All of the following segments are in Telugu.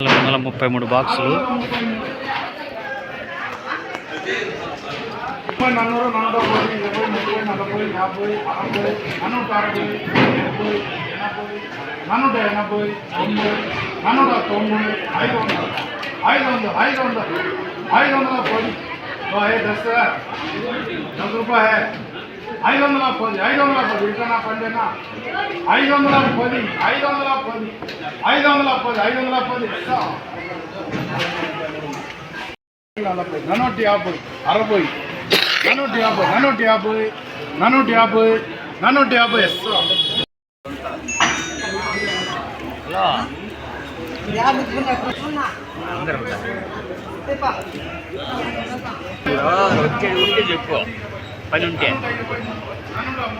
నాలుగు వందల ముప్పై మూడు బాక్సులు ముప్పై నన్నూరు నలభై ఇరవై ముప్పై నలభై యాభై అరవై నన్నూట అరవై డెబ్బై ఎనభై నన్నూట ఎనభై తొంభై నన్నూట తొంభై ఐదు వందలు ఐదు వందలు ఐదు వందలు ఐదు వందల పది ఓ ఏ దస్ దస్ రూపాయ హే ఐదు వందల పది ఐదు వందల పది ఇటనా పండేనా ఐదు వందల పది ఐదు వందల పది ఐదు వందల పది ఐదు వందల పది నలభై నన్నూట యాభై అరవై నన్నూట యాభై నన్నూట యాభై నన్నూట యాభై నన్నూట యాభై. ఎస్సా చెప్పు. పని ఉంటే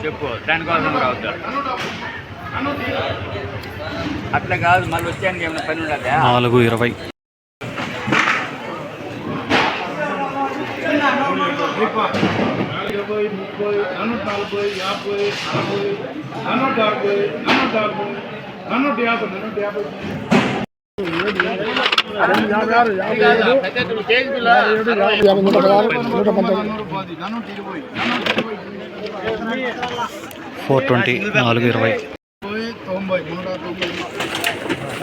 చెప్పు దానికోసం రావద్దు. అట్లా కాదు మళ్ళీ వచ్చాక ఏమైనా పని ఉండదా నాలుగు ఇరవై. ఇరవై ముప్పై నన్నూట నలభై యాభై అరవై నూట అరవై నూట అరవై నూట యాభై నూట యాభై ఫోర్ ట్వంటీ నాలుగు ఇరవై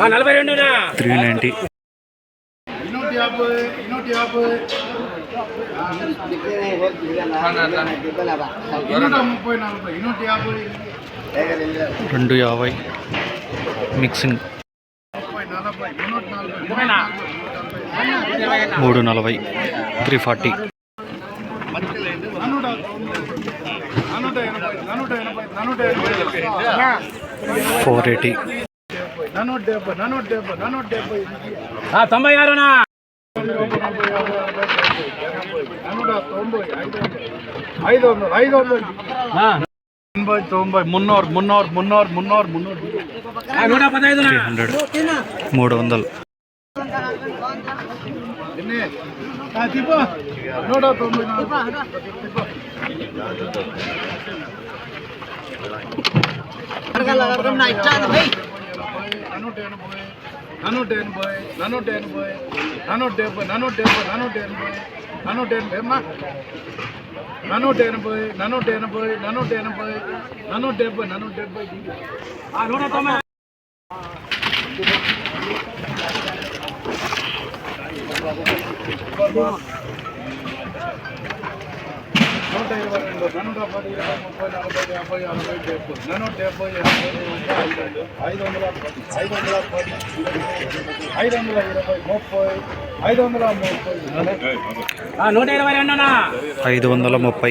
నలభై త్రీ నైంటీ రెండు యాభై మిక్సింగ్ మూడు నలభై త్రీ ఫార్టీ నన్నూట నన్నూట ఎనభై నన్నూట ఎనభై నన్నూట ఎనభై ఫోర్ ఎయిటీ నన్నూట డెబ్బై నన్నూట డెబ్బై నన్నూట డెబ్బై తొంభై ఆరునా నన్నూట తొంభై ఐదు వందలు ఐదు వందలు ఎనభై తొంభై మున్నూరు మున్నూరు మున్నూరు మున్నూరు మున్నూరు. నూట మూడు వందలు. నూట తొంభై. నన్నూట ఎనభై. నన్నూట ఎనభై. నన్నూట డెబ్బై నన్నూట డెబ్బై ఎనభై. నన్నూట ఎనభై అమ్మా నన్నూట ఎనభై నన్నూట ఎనభై నన్నూట ఎనభై నన్నూట డెబ్బై నన్నూట డెబ్బై నూట తొంభై నూట ఇరవై రెండు నన్నూట పది ఇరవై ముప్పై నలభై యాభై అరవై డెబ్బై నన్నూట డెబ్బై ఎనభై ఐదు వందల పది ఐదు వందల పది ఐదు వందల ఇరవై ముప్పై ఐదు వందల ముప్పై నూట ఇరవై రెండునా ఐదు వందల ముప్పై.